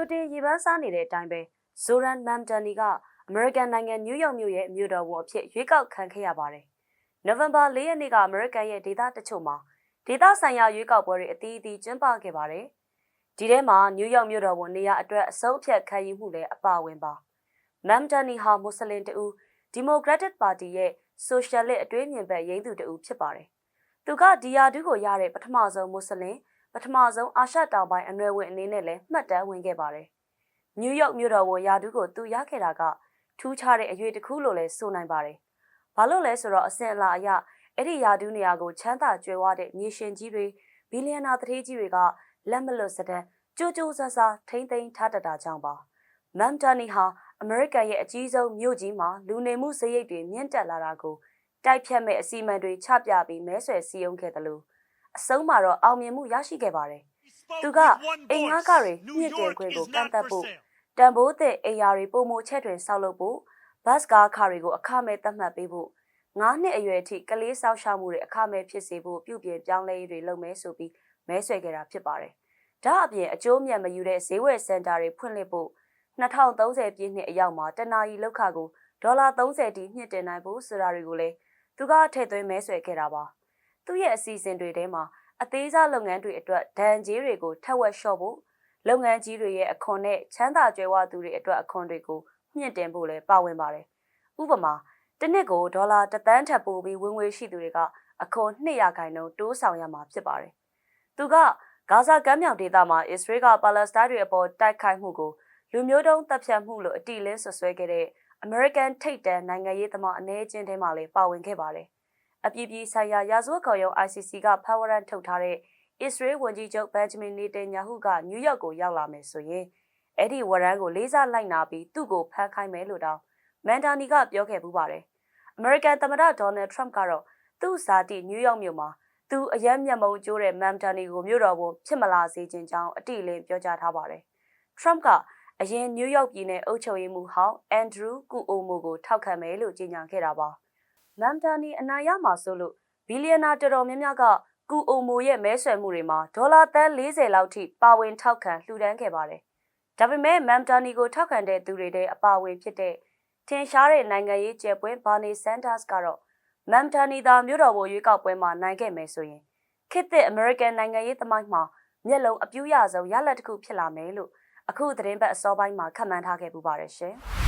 ိုတင်ရေပန်းစားနေတဲ့အတိုင်းပဲဇိုရန်မမ်တန်နီကအမေရိကန်နိုင်ငံနယူးယောက်မြို့ရဲ့မြို့တော်ဝန်အဖြစ်ရွေးကောက်ခံခဲ့ရပါတယ်။နိုဝင်ဘာ၄ရက်နေ့ကအမေရိကန်ရဲ့ဒေသတချို့မှာဒေသဆိုင်ရာရွေးကောက်ပွဲတွေအသီးအသီးကျင်းပခဲ့ပါတယ်။ဒီထဲမှာနယူးယောက်မြို့တော်ဝန်နေရာအတွက်အဆုံးအဖြတ်ခံယူမှုလည်းအပါအဝင်ပါ။မမ်တန်နီဟာမွတ်စလင်တူဒီမိုကရက်တစ်ပါတီရဲ့ဆိုရှယ်လစ်အတွေးမြင်ဘက်ရင်းသူတူဖြစ်ပါတယ်။သူကဒီယာဒူးကိုရတဲ့ပထမဆုံးမွတ်စလင် ပထမဆုံးအာရှတောင်ပိုင်းအနွယ်ဝင်အနေနဲ့လည်းမှတ်တမ်းဝင်ခဲ့ပါတယ်။နယူးယောက်မြို့တော်ဝန်ယာဒူးကိုသူရခဲ့တာကထူးခြားတဲ့အရေးတစ်ခုလို့လည်းဆိုနိုင်ပါတယ်။ဘာလို့လဲဆိုတော့အစင်အလာအရအဲ့ဒီယာဒူးနေရာကိုချမ်းသာကြွယ်ဝတဲ့မြေရှင်ကြီးတွေဘီလီယံနာတထေးကြီးတွေကလက်မလွတ်စတဲ့ကြိုးကြိုးဆဆထိမ့်သိမ်းထားတတ်တာကြောင့်ပါ။မမ်တာနီဟာအမေရိကန်ရဲ့အကြီးဆုံးမြို့ကြီးမှာလူနေမှုစရိတ်တွေမြင့်တက်လာတာကိုတိုက်ဖြတ်မဲ့အစီအမံတွေချပြပြီးမဲဆွယ်စည်းရုံးခဲ့တယ်လို့ အဆုံးမှာတော့အောင်မြင်မှုရရှိခဲ့ပါတယ်။သူကအိမ်ငါးကတွေညှစ်တယ်ခွင့်ကိုကန့်သက်ဖို့တန်ဖိုးတဲ့အိမ်ယာတွေပုံမချက်တွင်ဆောက်လုပ်ဖို့ဘတ်ကားခါတွေကိုအခမဲ့သတ်မှတ်ပေးဖို့ငါးနှစ်အရွယ်အထိကလေးဆောက်ရှောက်မှုတွေအခမဲ့ဖြစ်စေဖို့ပြုပြင်ပြောင်းလဲရေးတွေလုပ်မယ်ဆိုပြီးမဲဆွယ်ခဲ့တာဖြစ်ပါတယ်။ဒါအပြင်အကျိုးမြတ်မယူတဲ့ဈေးဝယ်စင်တာတွေဖွင့်လှစ်ဖို့2030ပြည့်နှစ်အရောက်မှာတနာရီလောက်ခကိုဒေါ်လာ30တိညှစ်တင်နိုင်ဖို့ဆိုတာတွေကိုလည်းသူကထည့်သွင်းမဲဆွယ်ခဲ့တာပါ။ သူ့ရဲ့အစီအစဉ်တွေထဲမှာအသေးစားလုပ်ငန်းတွေအတွက်ဒဏ်ကြေးတွေကိုထက်ဝက်လျှော့ဖို့လုပ်ငန်းကြီးတွေရဲ့အခွန်နဲ့ချမ်းသာကြွယ်ဝသူတွေအတွက်အခွန်တွေကိုမြင့်တင်ဖို့လည်းပါဝင်ပါတယ်။ဥပမာတစ်နှစ်ကိုဒေါ်လာတစ်သန်းထပ်ပိုးပြီးဝင်ငွေရှိသူတွေကအခွန်200ခိုင်နှုန်းတိုးဆောင်ရမှာဖြစ်ပါတယ်။သူကဂါဇာကမ်းမြောင်ဒေသမှာအစ္စရေးကပါလက်စတိုင်းတွေအပေါ်တိုက်ခိုက်မှုကိုလူမျိုးတုံးတပ်ဖြတ်မှုလို့အတိအလင်းဆွဆွဲခဲ့တဲ့ American ထိပ်တန်းနိုင်ငံရေးသမားအနေချင်းထဲမှာလည်းပါဝင်ခဲ့ပါတယ်။ အပြည်ပြည်ဆိုင်ရာရာဇဝတ်ကောင်ရုံး ICC ကဖဝရန်ထုတ်ထားတဲ့အစ္စရေးဝန်ကြီးချုပ်ဘန်ဂျမင်နေတန်ညာဟုကနယူးယောက်ကိုရောက်လာမယ်ဆိုရင်အဲ့ဒီဝရန်ကိုလေးစားလိုက်နာပြီးသူ့ကိုဖမ်းခိုင်းမယ်လို့တောင်မန်တာနီကပြောခဲ့ပူပါတယ်။ American သမ္မတဒေါ်နယ်ထရမ့်ကတော့သူ့ဇာတိနယူးယောက်မြို့မှာသူအယမ်းမျက်မှောင်ကျိုးတဲ့မန်တာနီကိုမြို့တော်ဝန်ဖြစ်မလာစေခြင်းကြောင်းအတိအလင်းပြောကြားထားပါတယ်။ Trump ကအရင်နယူးယောက်ပြည်နယ်အုပ်ချုပ်ရေးမှူးဟောင်းအန်ဒရူးကူအိုမိုကိုထောက်ခံမယ်လို့ကြေညာခဲ့တာပါ။ မမ်တာနီအနာရမှာဆိုလို့ဘီလီယံနာတော်တော်များများကကူအိုမိုရဲ့မဲဆွယ်မှုတွေမှာဒေါ်လာသန်း40လောက်ထိပါဝင်ထောက်ခံလှူဒန်းခဲ့ပါတယ်။ဒါပေမဲ့မမ်တာနီကိုထောက်ခံတဲ့သူတွေတဲ့အပါအဝင်ဖြစ်တဲ့ထင်ရှားတဲ့နိုင်ငံရေးကျယ်ပွင့်ဘာနီဆန်ဒါစ်ကတော့မမ်တာနီသာမြို့တော်ဝန်ရွေးကောက်ပွဲမှာနိုင်ခဲ့မယ်ဆိုရင်ခေတ်သစ်အမေရိကန်နိုင်ငံရေးသမိုင်းမှာမျက်လုံးအပြူးရဆုံးရလဒ်တစ်ခုဖြစ်လာမယ်လို့အခုသတင်းပတ်အစောပိုင်းမှာခန့်မှန်းထားခဲ့ပူပါတယ်ရှင်။